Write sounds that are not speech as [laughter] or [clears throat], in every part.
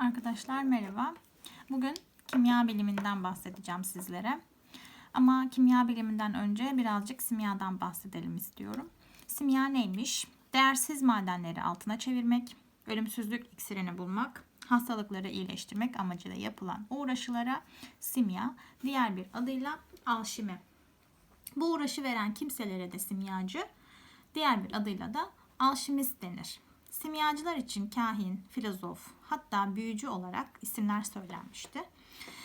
Arkadaşlar merhaba. Bugün kimya biliminden bahsedeceğim sizlere. Ama kimya biliminden önce birazcık simyadan bahsedelim istiyorum. Simya neymiş? Değersiz madenleri altına çevirmek, ölümsüzlük iksirini bulmak, hastalıkları iyileştirmek amacıyla yapılan uğraşılara simya, diğer bir adıyla alşimi. Bu uğraşı veren kimselere de simyacı, diğer bir adıyla da alşimist denir. Simyacılar için kahin, filozof, hatta büyücü olarak isimler söylenmişti.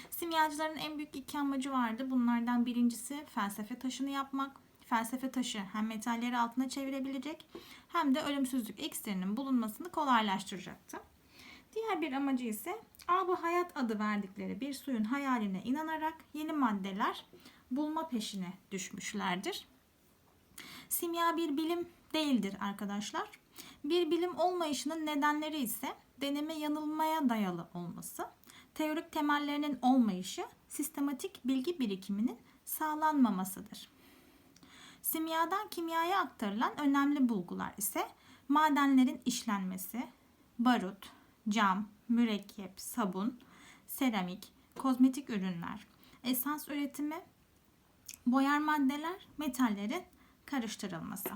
Simyacıların en büyük iki amacı vardı. Bunlardan birincisi felsefe taşını yapmak. Felsefe taşı hem metalleri altına çevirebilecek hem de ölümsüzlük iksirinin bulunmasını kolaylaştıracaktı. Diğer bir amacı ise Ab-ı Hayat adı verdikleri bir suyun hayaline inanarak yeni maddeler bulma peşine düşmüşlerdir. Simya bir bilim değildir arkadaşlar. Bir bilim olmayışının nedenleri ise deneme yanılmaya dayalı olması, teorik temellerinin olmayışı, sistematik bilgi birikiminin sağlanmamasıdır. Simyadan kimyaya aktarılan önemli bulgular ise madenlerin işlenmesi, barut, cam, mürekkep, sabun, seramik, kozmetik ürünler, esans üretimi, boyar maddeler, metallerin karıştırılması.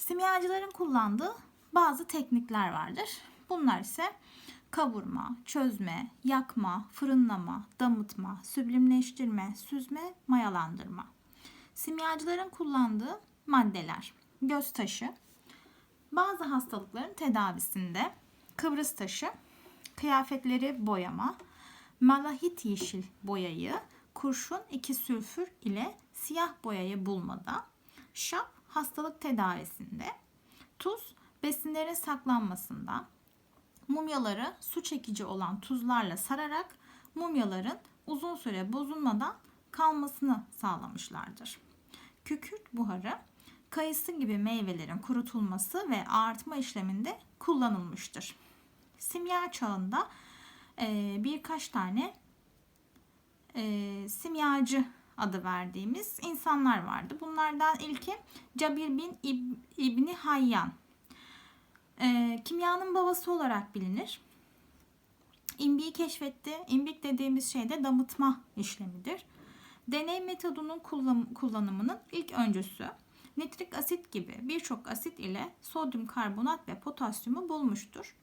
Simyacıların kullandığı bazı teknikler vardır. Bunlar ise kavurma, çözme, yakma, fırınlama, damıtma, süblimleştirme, süzme, mayalandırma. Simyacıların kullandığı maddeler göz taşı, bazı hastalıkların tedavisinde Kıbrıs taşı, kıyafetleri boyama, malahit yeşil boyayı, kurşun 2 sülfür ile siyah boyayı bulmada, şap hastalık tedavisinde, tuz besinlerin saklanmasında, mumyaları su çekici olan tuzlarla sararak mumyaların uzun süre bozulmadan kalmasını sağlamışlardır. Kükürt buharı kayısı gibi meyvelerin kurutulması ve ağartma işleminde kullanılmıştır. Simya çağında birkaç tane simyacı adı verdiğimiz insanlar vardı. Bunlardan ilki Cabir bin İb- İbni Hayyan. E, kimyanın babası olarak bilinir. İmbik'i keşfetti. İmbik dediğimiz şey de damıtma işlemidir. Deney metodunun kullan- kullanımının ilk öncüsü nitrik asit gibi birçok asit ile sodyum karbonat ve potasyumu bulmuştur.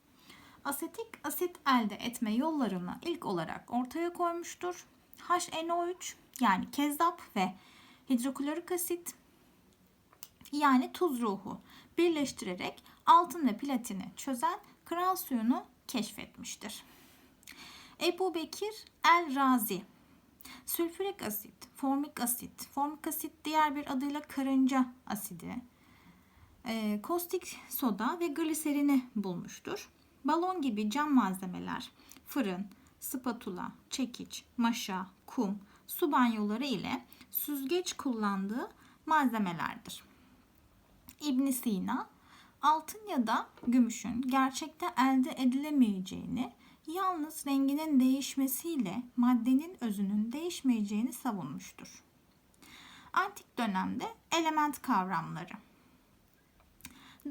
Asetik asit elde etme yollarını ilk olarak ortaya koymuştur. HNO3 yani kezzap ve hidroklorik asit yani tuz ruhu birleştirerek altın ve platini çözen kral suyunu keşfetmiştir. Ebu Bekir El Razi Sülfürik asit, formik asit, formik asit diğer bir adıyla karınca asidi, e, kostik soda ve gliserini bulmuştur. Balon gibi cam malzemeler, fırın, spatula, çekiç, maşa, kum, su banyoları ile süzgeç kullandığı malzemelerdir. İbn Sina, altın ya da gümüşün gerçekte elde edilemeyeceğini, yalnız renginin değişmesiyle maddenin özünün değişmeyeceğini savunmuştur. Antik dönemde element kavramları.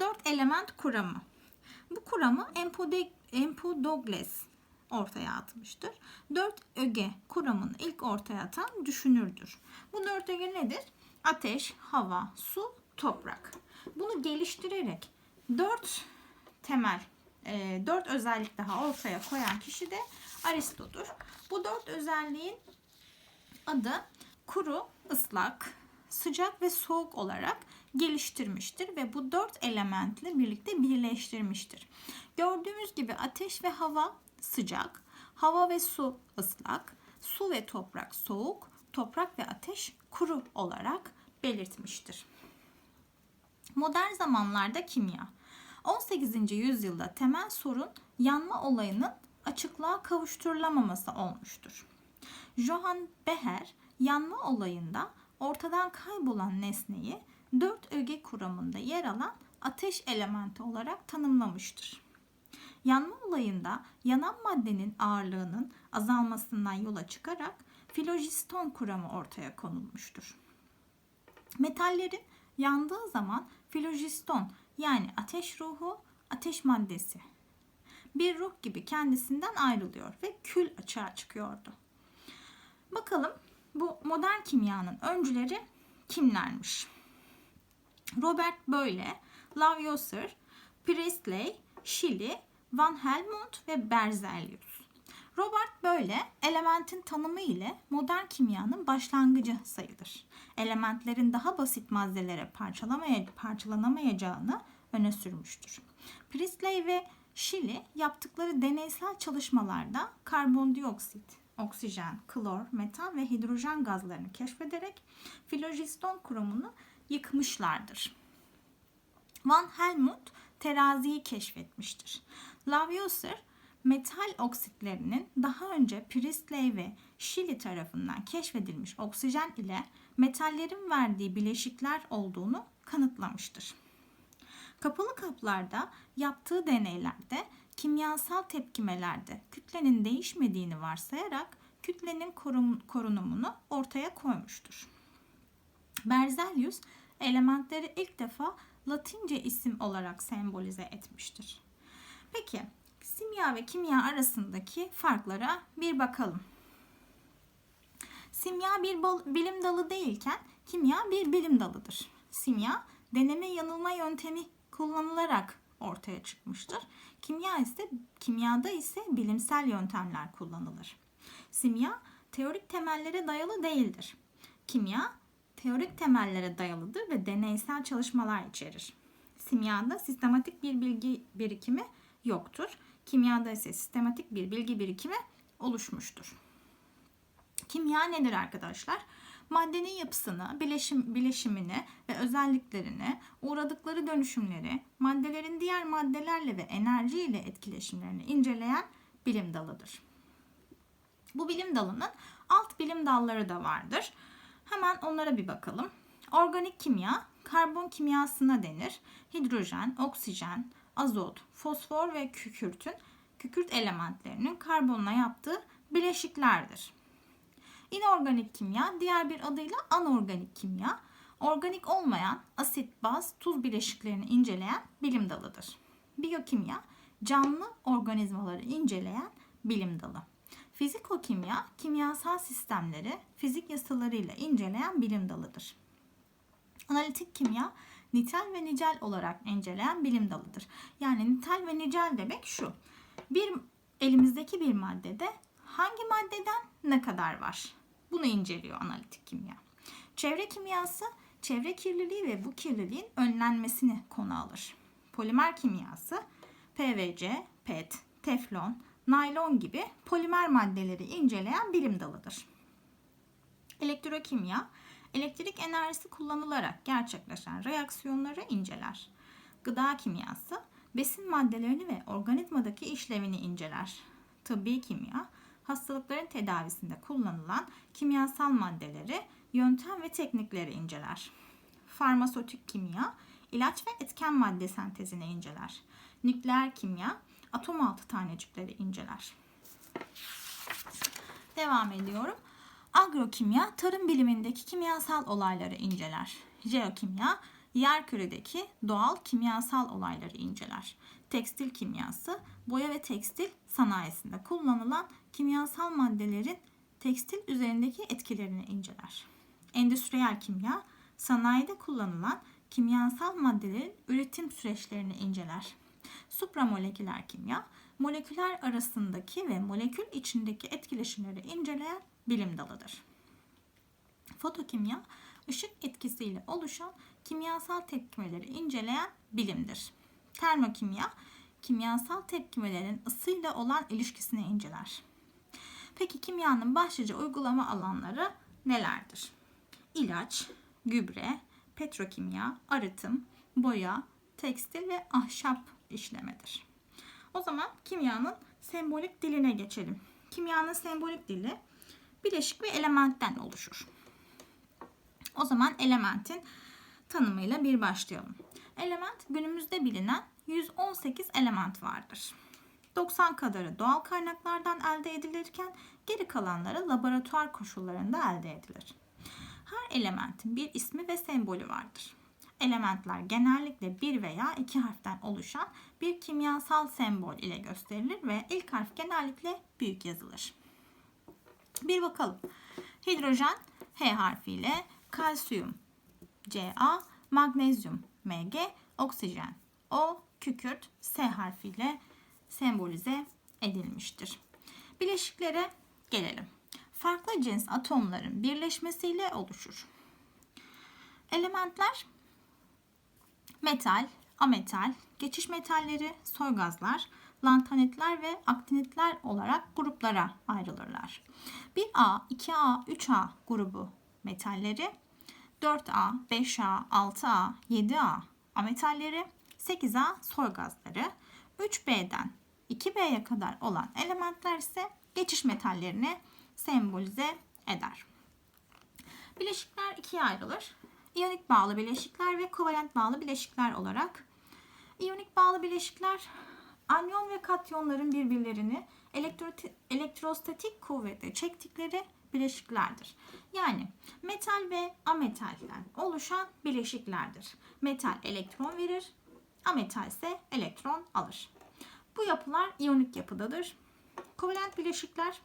Dört element kuramı. Bu kuramı Empedokles ortaya atmıştır. Dört öge kuramını ilk ortaya atan düşünürdür. Bu dört öge nedir? Ateş, hava, su, toprak. Bunu geliştirerek dört temel, e, dört özellik daha ortaya koyan kişi de Aristo'dur. Bu dört özelliğin adı kuru, ıslak, sıcak ve soğuk olarak geliştirmiştir ve bu dört elementle birlikte birleştirmiştir. Gördüğümüz gibi ateş ve hava sıcak, hava ve su ıslak, su ve toprak soğuk, toprak ve ateş kuru olarak belirtmiştir. Modern zamanlarda kimya. 18. yüzyılda temel sorun yanma olayının açıklığa kavuşturulamaması olmuştur. Johann Beher yanma olayında ortadan kaybolan nesneyi dört öge kuramında yer alan ateş elementi olarak tanımlamıştır. Yanma olayında yanan maddenin ağırlığının azalmasından yola çıkarak filojiston kuramı ortaya konulmuştur. Metallerin yandığı zaman filojiston yani ateş ruhu, ateş maddesi. bir ruh gibi kendisinden ayrılıyor ve kül açığa çıkıyordu. Bakalım bu modern kimyanın öncüleri kimlermiş? Robert Boyle, Lavoisier, Priestley, Schilly, Van Helmont ve Berzelius. Robert Boyle elementin tanımı ile modern kimyanın başlangıcı sayılır. Elementlerin daha basit maddelere parçalamaya, parçalanamayacağını öne sürmüştür. Priestley ve Schilly yaptıkları deneysel çalışmalarda karbondioksit, oksijen, klor, metan ve hidrojen gazlarını keşfederek filojiston kurumunu yıkmışlardır. Van Helmont teraziyi keşfetmiştir. Lavoisier metal oksitlerinin daha önce Priestley ve Schilly tarafından keşfedilmiş oksijen ile metallerin verdiği bileşikler olduğunu kanıtlamıştır. Kapalı kaplarda yaptığı deneylerde kimyasal tepkimelerde kütlenin değişmediğini varsayarak kütlenin korunumunu ortaya koymuştur. Berzelius elementleri ilk defa Latince isim olarak sembolize etmiştir. Peki simya ve kimya arasındaki farklara bir bakalım. Simya bir bilim dalı değilken kimya bir bilim dalıdır. Simya deneme yanılma yöntemi kullanılarak ortaya çıkmıştır. Kimya ise kimyada ise bilimsel yöntemler kullanılır. Simya teorik temellere dayalı değildir. Kimya teorik temellere dayalıdır ve deneysel çalışmalar içerir. Simyada sistematik bir bilgi birikimi yoktur. Kimyada ise sistematik bir bilgi birikimi oluşmuştur. Kimya nedir arkadaşlar? Maddenin yapısını, bileşim, bileşimini ve özelliklerini, uğradıkları dönüşümleri, maddelerin diğer maddelerle ve enerji ile etkileşimlerini inceleyen bilim dalıdır. Bu bilim dalının alt bilim dalları da vardır. Hemen onlara bir bakalım. Organik kimya, karbon kimyasına denir. Hidrojen, oksijen, azot, fosfor ve kükürtün kükürt elementlerinin karbonla yaptığı bileşiklerdir. İnorganik kimya diğer bir adıyla anorganik kimya, organik olmayan asit, baz, tuz bileşiklerini inceleyen bilim dalıdır. Biyokimya canlı organizmaları inceleyen bilim dalı. Fizikokimya kimyasal sistemleri fizik yasalarıyla inceleyen bilim dalıdır. Analitik kimya nitel ve nicel olarak inceleyen bilim dalıdır. Yani nitel ve nicel demek şu. Bir elimizdeki bir maddede hangi maddeden ne kadar var? Bunu inceliyor analitik kimya. Çevre kimyası çevre kirliliği ve bu kirliliğin önlenmesini konu alır. Polimer kimyası PVC, PET, teflon, naylon gibi polimer maddeleri inceleyen bilim dalıdır. Elektrokimya elektrik enerjisi kullanılarak gerçekleşen reaksiyonları inceler. Gıda kimyası besin maddelerini ve organizmadaki işlevini inceler. Tıbbi kimya hastalıkların tedavisinde kullanılan kimyasal maddeleri, yöntem ve teknikleri inceler. Farmasötik kimya ilaç ve etken madde sentezini inceler. Nükleer kimya atom altı tanecikleri inceler. Devam ediyorum. Agrokimya tarım bilimindeki kimyasal olayları inceler. Jeokimya yer küredeki doğal kimyasal olayları inceler. Tekstil kimyası boya ve tekstil sanayisinde kullanılan kimyasal maddelerin tekstil üzerindeki etkilerini inceler. Endüstriyel kimya sanayide kullanılan kimyasal maddelerin üretim süreçlerini inceler. Supramoleküler kimya moleküller arasındaki ve molekül içindeki etkileşimleri inceleyen bilim dalıdır. Fotokimya ışık etkisiyle oluşan kimyasal tepkimeleri inceleyen bilimdir. Termokimya kimyasal tepkimelerin ısıyla olan ilişkisini inceler. Peki kimyanın başlıca uygulama alanları nelerdir? İlaç, gübre, petrokimya, arıtım, boya, tekstil ve ahşap işlemedir. O zaman kimyanın sembolik diline geçelim. Kimyanın sembolik dili bileşik ve elementten oluşur. O zaman elementin tanımıyla bir başlayalım. Element günümüzde bilinen 118 element vardır. 90 kadarı doğal kaynaklardan elde edilirken geri kalanları laboratuvar koşullarında elde edilir. Her elementin bir ismi ve sembolü vardır. elementler genellikle bir veya iki harften oluşan bir kimyasal sembol ile gösterilir ve ilk harf genellikle büyük yazılır. Bir bakalım. Hidrojen H harfiyle, kalsiyum Ca, magnezyum Mg, oksijen O, kükürt S harfiyle sembolize edilmiştir. Bileşiklere gelelim. Farklı cins atomların birleşmesiyle oluşur. Elementler metal, ametal, geçiş metalleri, soy gazlar, lantanitler ve aktinitler olarak gruplara ayrılırlar. 1A, 2A, 3A grubu metalleri, 4A, 5A, 6A, 7A ametalleri, 8A soy gazları, 3B'den 2B'ye kadar olan elementler ise geçiş metallerini sembolize eder. Bileşikler ikiye ayrılır. İyonik bağlı bileşikler ve kovalent bağlı bileşikler olarak. İyonik bağlı bileşikler anyon ve katyonların birbirlerini elektro- elektrostatik kuvvetle çektikleri bileşiklerdir. Yani metal ve ametalden oluşan bileşiklerdir. Metal elektron verir, ametal ise elektron alır. Bu yapılar iyonik yapıdadır. Kovalent bileşikler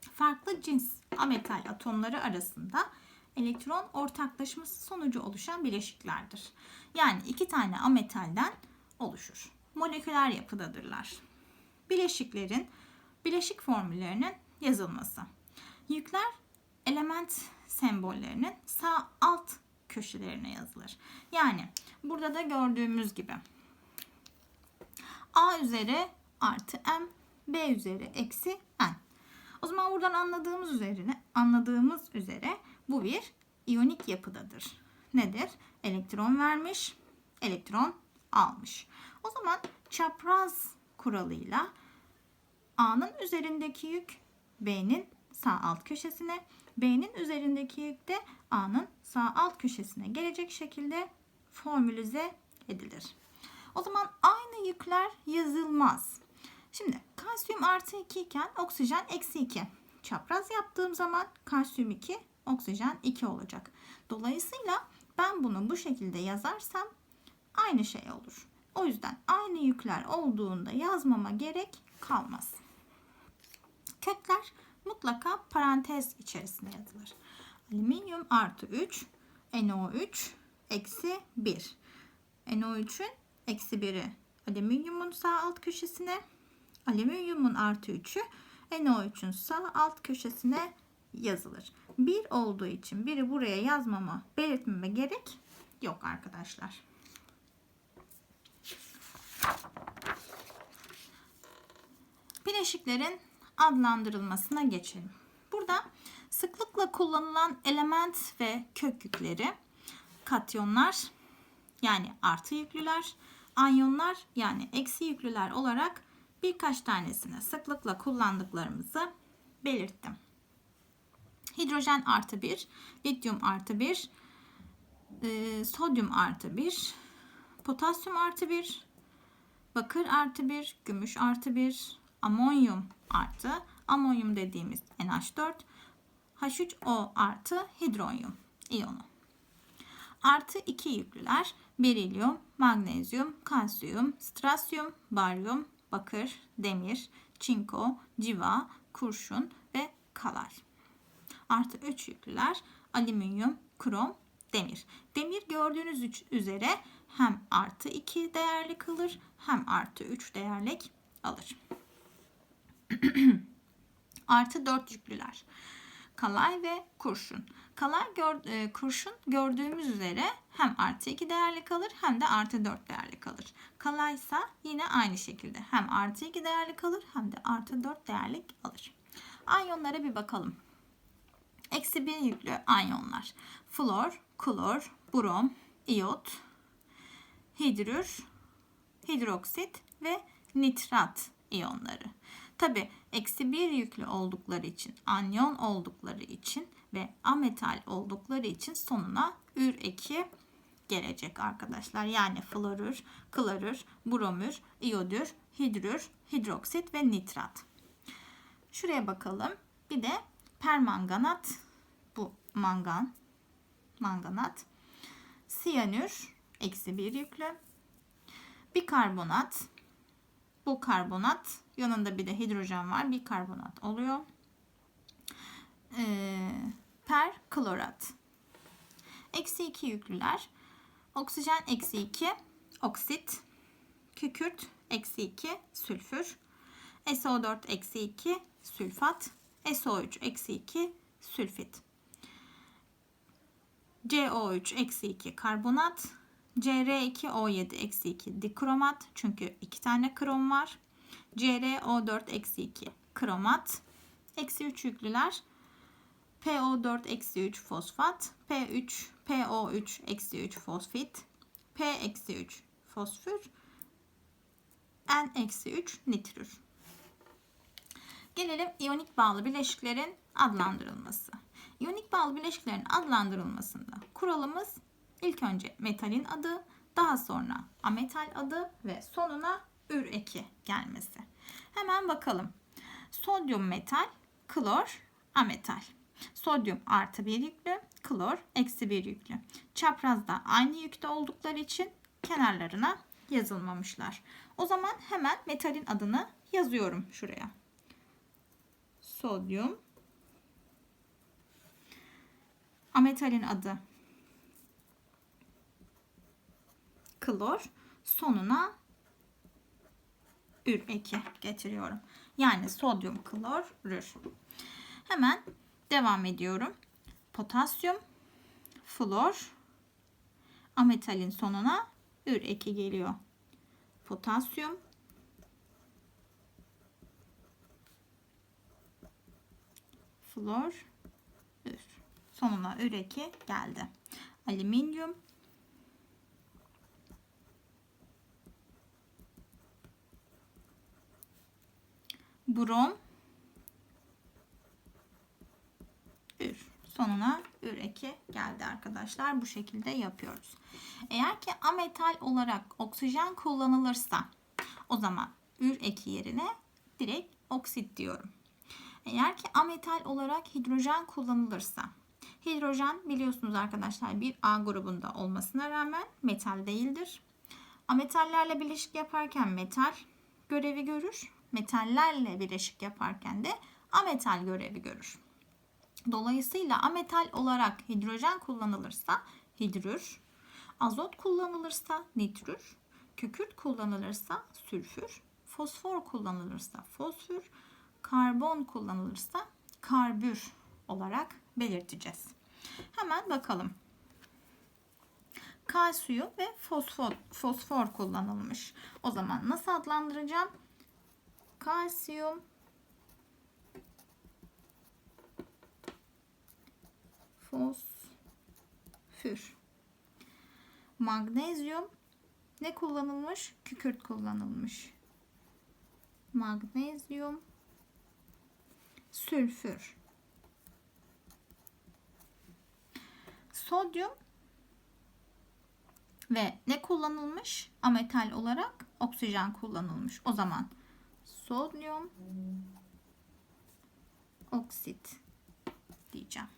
farklı cins ametal atomları arasında elektron ortaklaşması sonucu oluşan bileşiklerdir. Yani iki tane ametalden oluşur. Moleküler yapıdadırlar. Bileşiklerin bileşik formüllerinin yazılması. Yükler element sembollerinin sağ alt köşelerine yazılır. Yani burada da gördüğümüz gibi A üzeri artı M, B üzeri eksi N. O zaman buradan anladığımız üzerine anladığımız üzere bu bir iyonik yapıdadır. Nedir? Elektron vermiş, elektron almış. O zaman çapraz kuralıyla A'nın üzerindeki yük B'nin sağ alt köşesine, B'nin üzerindeki yük de A'nın sağ alt köşesine gelecek şekilde formülize edilir. O zaman aynı yükler yazılmaz. Şimdi kalsiyum artı 2 iken oksijen eksi 2. Çapraz yaptığım zaman kalsiyum 2, oksijen 2 olacak. Dolayısıyla ben bunu bu şekilde yazarsam aynı şey olur. O yüzden aynı yükler olduğunda yazmama gerek kalmaz. Kökler mutlaka parantez içerisinde yazılır. Alüminyum artı 3, NO3 eksi 1. NO3'ün eksi 1'i alüminyumun sağ alt köşesine, alüminyumun artı 3'ü NO3'ün sağ alt köşesine yazılır. 1 olduğu için biri buraya yazmama, belirtmeme gerek yok arkadaşlar. Bileşiklerin adlandırılmasına geçelim. Burada sıklıkla kullanılan element ve kök yükleri, katyonlar yani artı yüklüler, anyonlar yani eksi yüklüler olarak birkaç tanesini sıklıkla kullandıklarımızı belirttim. Hidrojen artı 1, lityum artı 1, e, sodyum artı 1, potasyum artı 1, bakır artı 1, gümüş artı 1, amonyum artı, amonyum dediğimiz NH4, H3O artı hidronyum iyonu. Artı 2 yüklüler berilyum, magnezyum, kalsiyum, strasyum, baryum, bakır, demir, çinko, civa, kurşun ve kalay. Artı 3 yüklüler alüminyum, krom, demir. Demir gördüğünüz üzere hem artı 2 değerli kalır hem artı 3 değerlik alır. [clears throat] artı 4 yüklüler. Kalay ve kurşun. Kalay gör, e, kurşun gördüğümüz üzere hem artı 2 değerli kalır hem de artı 4 değerli kalır. Kalaysa yine aynı şekilde hem artı 2 değerli kalır hem de artı 4 değerlik alır. Anyonlara bir bakalım. Eksi 1 yüklü anyonlar. Flor, klor, brom, iyot, hidrür, hidroksit ve nitrat iyonları. Tabi eksi 1 yüklü oldukları için, anyon oldukları için ve ametal oldukları için sonuna ür eki gelecek arkadaşlar. Yani florür, klorür, bromür, iyodür, hidrür, hidroksit ve nitrat. Şuraya bakalım. Bir de permanganat bu mangan manganat. siyanür eksi 1 yüklü. Bikarbonat. Bu karbonat. Yanında bir de hidrojen var. Bikarbonat oluyor. Ee, perklorat. Eksi 2 yüklüler. Oksijen eksi 2. Oksit. Kükürt eksi 2. Sülfür. SO4 eksi 2. Sülfat. SO3 eksi 2. Sülfit. CO3 eksi 2 karbonat. CR2O7 eksi 2 dikromat. Çünkü iki tane krom var. CrO4 eksi 2 kromat. Eksi 3 yüklüler. PO4 eksi 3 fosfat. P3 PO3 eksi 3 fosfit. P eksi 3 fosfür. N eksi 3 nitrür. Gelelim iyonik bağlı bileşiklerin adlandırılması. İyonik bağlı bileşiklerin adlandırılmasında kuralımız ilk önce metalin adı, daha sonra ametal adı ve sonuna ür eki gelmesi. Hemen bakalım. Sodyum metal, klor ametal. Sodyum artı bir yüklü, klor eksi bir yüklü. Çaprazda aynı yükte oldukları için kenarlarına yazılmamışlar. O zaman hemen metalin adını yazıyorum şuraya. Sodyum ametalin adı klor sonuna ür eki getiriyorum. Yani sodyum klorür. Hemen devam ediyorum. Potasyum, flor, ametalin sonuna ür eki geliyor. Potasyum, flor, ür. Sonuna ür eki geldi. Alüminyum, brom ür. Sonuna ür eki geldi arkadaşlar. Bu şekilde yapıyoruz. Eğer ki ametal olarak oksijen kullanılırsa o zaman ür eki yerine direkt oksit diyorum. Eğer ki ametal olarak hidrojen kullanılırsa hidrojen biliyorsunuz arkadaşlar bir A grubunda olmasına rağmen metal değildir. Ametallerle bileşik yaparken metal görevi görür metallerle bileşik yaparken de ametal görevi görür. Dolayısıyla ametal olarak hidrojen kullanılırsa hidrür, azot kullanılırsa nitrür, kükürt kullanılırsa sülfür, fosfor kullanılırsa fosfür, karbon kullanılırsa karbür olarak belirteceğiz. Hemen bakalım. Kalsiyum ve fosfor, fosfor kullanılmış. O zaman nasıl adlandıracağım? Kalsiyum fosfür magnezyum ne kullanılmış? Kükürt kullanılmış. Magnezyum sülfür sodyum ve ne kullanılmış? Ametal olarak oksijen kullanılmış. O zaman sodyum oksit diyeceğim.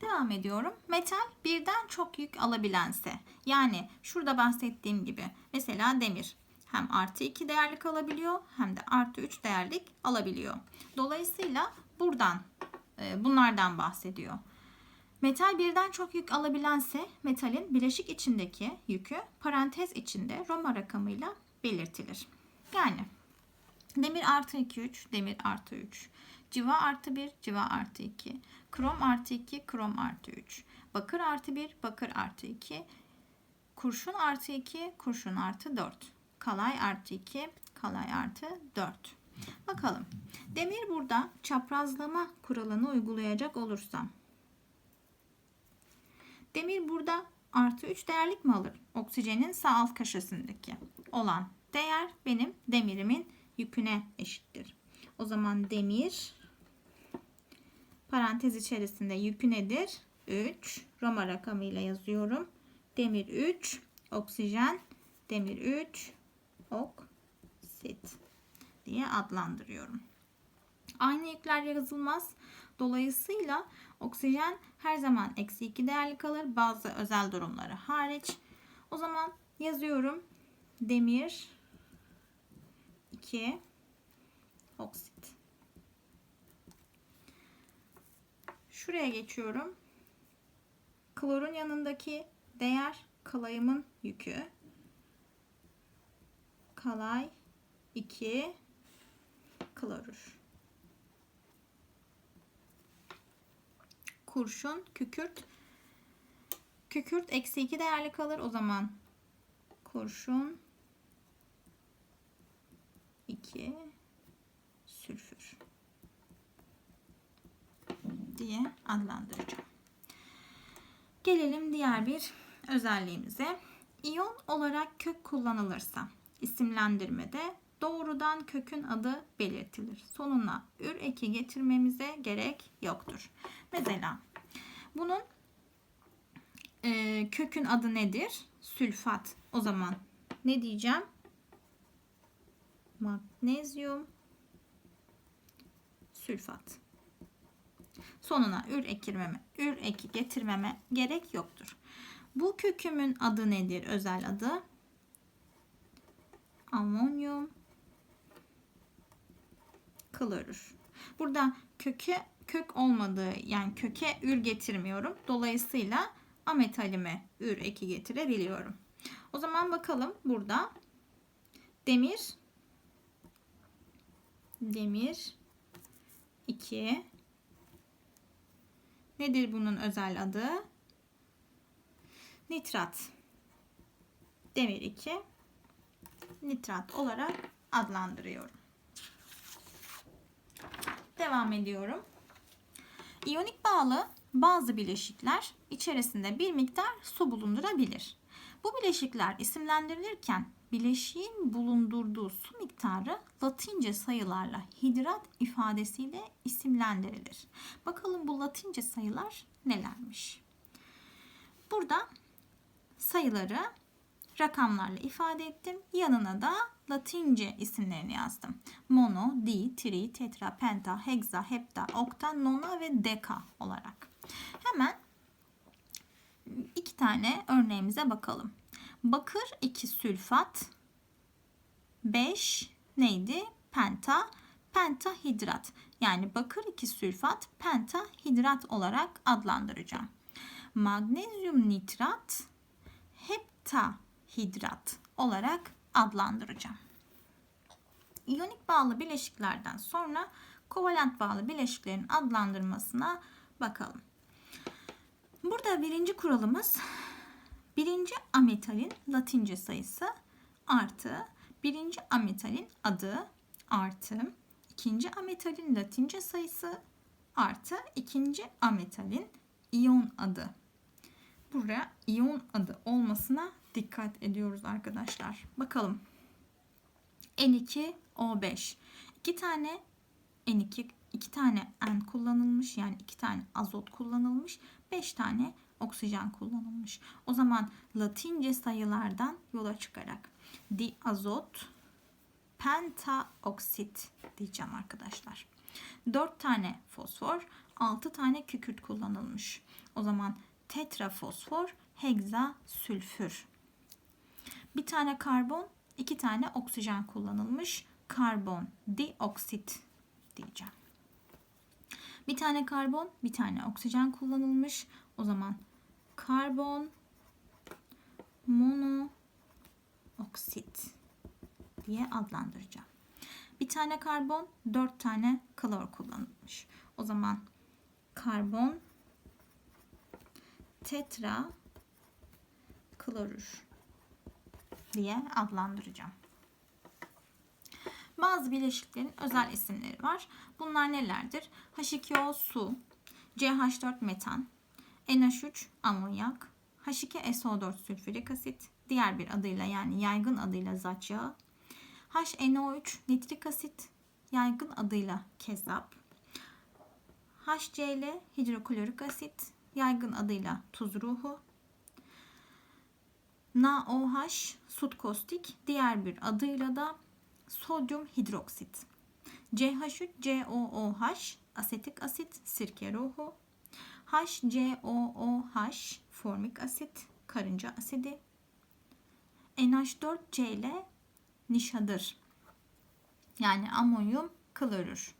Devam ediyorum. Metal birden çok yük alabilense yani şurada bahsettiğim gibi mesela demir hem artı 2 değerlik alabiliyor hem de artı 3 değerlik alabiliyor. Dolayısıyla buradan e, bunlardan bahsediyor. Metal birden çok yük alabilense metalin bileşik içindeki yükü parantez içinde Roma rakamıyla belirtilir. Yani Demir artı 2 3, demir artı 3. Civa artı 1, civa artı 2. Krom artı 2, krom artı 3. Bakır artı 1, bakır artı 2. Kurşun artı 2, kurşun artı 4. Kalay artı 2, kalay artı 4. Bakalım. Demir burada çaprazlama kuralını uygulayacak olursam. Demir burada artı 3 değerlik mi alır? Oksijenin sağ alt köşesindeki olan değer benim demirimin yüküne eşittir. O zaman demir parantez içerisinde yükü nedir? 3. Roma rakamıyla yazıyorum. Demir 3, oksijen, demir 3, oksit diye adlandırıyorum. Aynı yükler yazılmaz. Dolayısıyla oksijen her zaman eksi 2 değerli kalır. Bazı özel durumları hariç. O zaman yazıyorum. Demir 2 oksit. Şuraya geçiyorum. Klorun yanındaki değer kalayımın yükü. Kalay 2 klorür. Kurşun, kükürt. Kükürt eksi 2 değerli kalır. O zaman kurşun 2 sülfür diye adlandıracağım. Gelelim diğer bir özelliğimize. İyon olarak kök kullanılırsa isimlendirmede doğrudan kökün adı belirtilir. Sonuna ür eki getirmemize gerek yoktur. Mesela bunun e, kökün adı nedir? Sülfat. O zaman ne diyeceğim? Magnezyum sülfat. Sonuna ür ekirmeme, ür eki getirmeme gerek yoktur. Bu kökümün adı nedir? Özel adı amonyum klorür. Burada köke kök olmadığı yani köke ür getirmiyorum. Dolayısıyla ametalime ür eki getirebiliyorum. O zaman bakalım burada demir demir 2 nedir bunun özel adı? Nitrat. Demir 2 nitrat olarak adlandırıyorum. Devam ediyorum. İyonik bağlı bazı bileşikler içerisinde bir miktar su bulundurabilir. Bu bileşikler isimlendirilirken bileşiğin bulundurduğu su miktarı latince sayılarla hidrat ifadesiyle isimlendirilir. Bakalım bu latince sayılar nelermiş? Burada sayıları rakamlarla ifade ettim. Yanına da Latince isimlerini yazdım. Mono, di, tri, tetra, penta, hexa, hepta, okta, nona ve deka olarak. Hemen iki tane örneğimize bakalım. Bakır 2 sülfat 5 neydi? Penta pentahidrat. Yani bakır 2 sülfat pentahidrat olarak adlandıracağım. Magnezyum nitrat heptahidrat olarak adlandıracağım. İyonik bağlı bileşiklerden sonra kovalent bağlı bileşiklerin adlandırmasına bakalım. Burada birinci kuralımız birinci ametalin latince sayısı artı birinci ametalin adı artı ikinci ametalin latince sayısı artı ikinci ametalin iyon adı. Buraya iyon adı olmasına dikkat ediyoruz arkadaşlar. Bakalım. N2O5. İki tane N2 iki tane N kullanılmış yani iki tane azot kullanılmış. Beş tane oksijen kullanılmış. O zaman Latince sayılardan yola çıkarak diazot pentaoksit diyeceğim arkadaşlar. 4 tane fosfor, 6 tane kükürt kullanılmış. O zaman tetrafosfor, hegza sülfür bir tane karbon, iki tane oksijen kullanılmış. Karbon dioksit diyeceğim. Bir tane karbon, bir tane oksijen kullanılmış. O zaman karbon monoksit diye adlandıracağım. Bir tane karbon, dört tane klor kullanılmış. O zaman karbon tetra klorür diye adlandıracağım. Bazı bileşiklerin özel isimleri var. Bunlar nelerdir? H2O su, CH4 metan, NH3 amonyak, H2SO4 sülfürik asit, diğer bir adıyla yani yaygın adıyla zat yağı, HNO3 nitrik asit, yaygın adıyla kezap, HCl hidroklorik asit, yaygın adıyla tuz ruhu, NaOH sut kostik diğer bir adıyla da sodyum hidroksit. CH3COOH asetik asit sirke ruhu. HCOOH formik asit karınca asidi. NH4Cl nişadır. Yani amonyum klorür.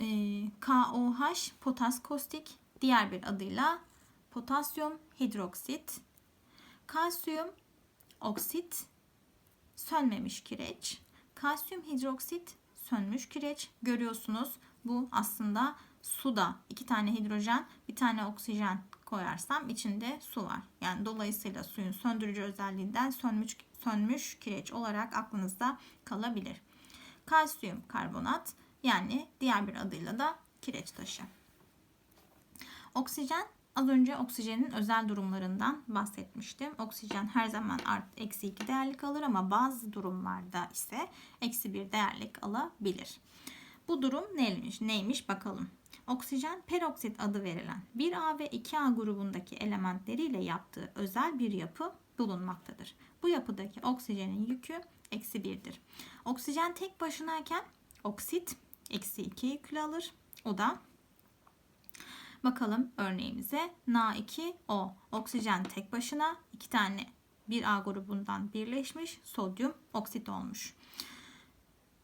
Ee, KOH potas kostik diğer bir adıyla potasyum hidroksit. Kalsiyum oksit sönmemiş kireç. Kalsiyum hidroksit sönmüş kireç. Görüyorsunuz bu aslında suda iki tane hidrojen bir tane oksijen koyarsam içinde su var. Yani dolayısıyla suyun söndürücü özelliğinden sönmüş, sönmüş kireç olarak aklınızda kalabilir. Kalsiyum karbonat yani diğer bir adıyla da kireç taşı. Oksijen az önce oksijenin özel durumlarından bahsetmiştim. Oksijen her zaman art eksi 2 değerlik alır ama bazı durumlarda ise eksi 1 değerlik alabilir. Bu durum neymiş? Neymiş bakalım. Oksijen peroksit adı verilen 1A ve 2A grubundaki elementleriyle yaptığı özel bir yapı bulunmaktadır. Bu yapıdaki oksijenin yükü eksi 1'dir. Oksijen tek başınayken oksit eksi 2 yükle alır. O da bakalım örneğimize Na2O oksijen tek başına iki tane 1A grubundan birleşmiş sodyum oksit olmuş.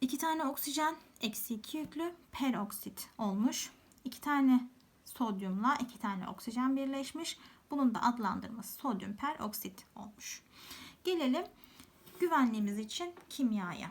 İki tane oksijen eksi 2 yüklü peroksit olmuş. İki tane sodyumla iki tane oksijen birleşmiş. Bunun da adlandırması sodyum peroksit olmuş. Gelelim güvenliğimiz için kimyaya.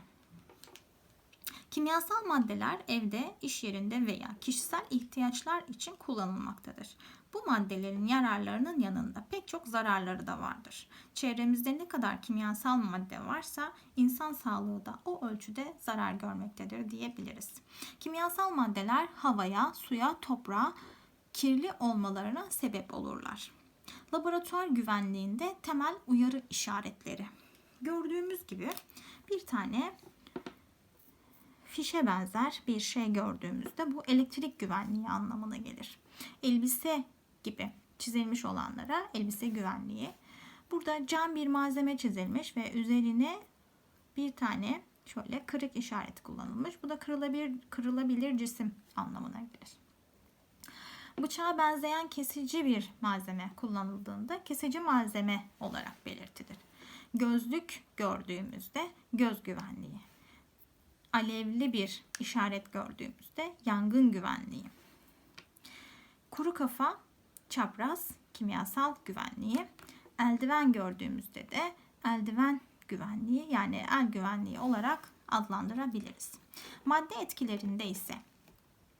Kimyasal maddeler evde, iş yerinde veya kişisel ihtiyaçlar için kullanılmaktadır. Bu maddelerin yararlarının yanında pek çok zararları da vardır. Çevremizde ne kadar kimyasal madde varsa insan sağlığı da o ölçüde zarar görmektedir diyebiliriz. Kimyasal maddeler havaya, suya, toprağa kirli olmalarına sebep olurlar. Laboratuvar güvenliğinde temel uyarı işaretleri. Gördüğümüz gibi bir tane fişe benzer bir şey gördüğümüzde bu elektrik güvenliği anlamına gelir. Elbise gibi çizilmiş olanlara elbise güvenliği. Burada cam bir malzeme çizilmiş ve üzerine bir tane şöyle kırık işareti kullanılmış. Bu da kırılabilir, kırılabilir cisim anlamına gelir. Bıçağa benzeyen kesici bir malzeme kullanıldığında kesici malzeme olarak belirtilir. Gözlük gördüğümüzde göz güvenliği. Alevli bir işaret gördüğümüzde yangın güvenliği. Kuru kafa çapraz kimyasal güvenliği. Eldiven gördüğümüzde de eldiven güvenliği yani el güvenliği olarak adlandırabiliriz. Madde etkilerinde ise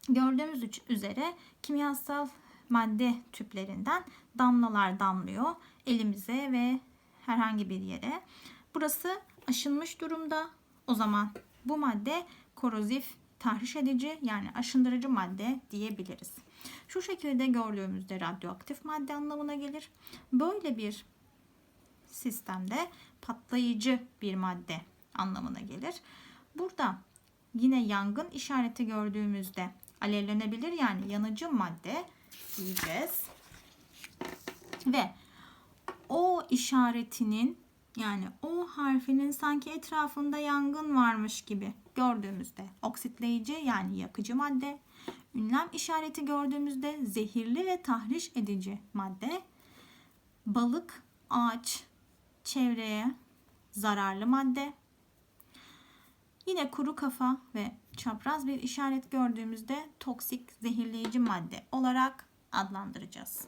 gördüğümüz üzere kimyasal madde tüplerinden damlalar damlıyor elimize ve herhangi bir yere. Burası aşınmış durumda. O zaman bu madde korozif tahriş edici yani aşındırıcı madde diyebiliriz. Şu şekilde gördüğümüzde radyoaktif madde anlamına gelir. Böyle bir sistemde patlayıcı bir madde anlamına gelir. Burada yine yangın işareti gördüğümüzde alevlenebilir yani yanıcı madde diyeceğiz. Ve o işaretinin yani o harfinin sanki etrafında yangın varmış gibi gördüğümüzde oksitleyici yani yakıcı madde, ünlem işareti gördüğümüzde zehirli ve tahriş edici madde, balık, ağaç, çevreye zararlı madde, yine kuru kafa ve çapraz bir işaret gördüğümüzde toksik zehirleyici madde olarak adlandıracağız.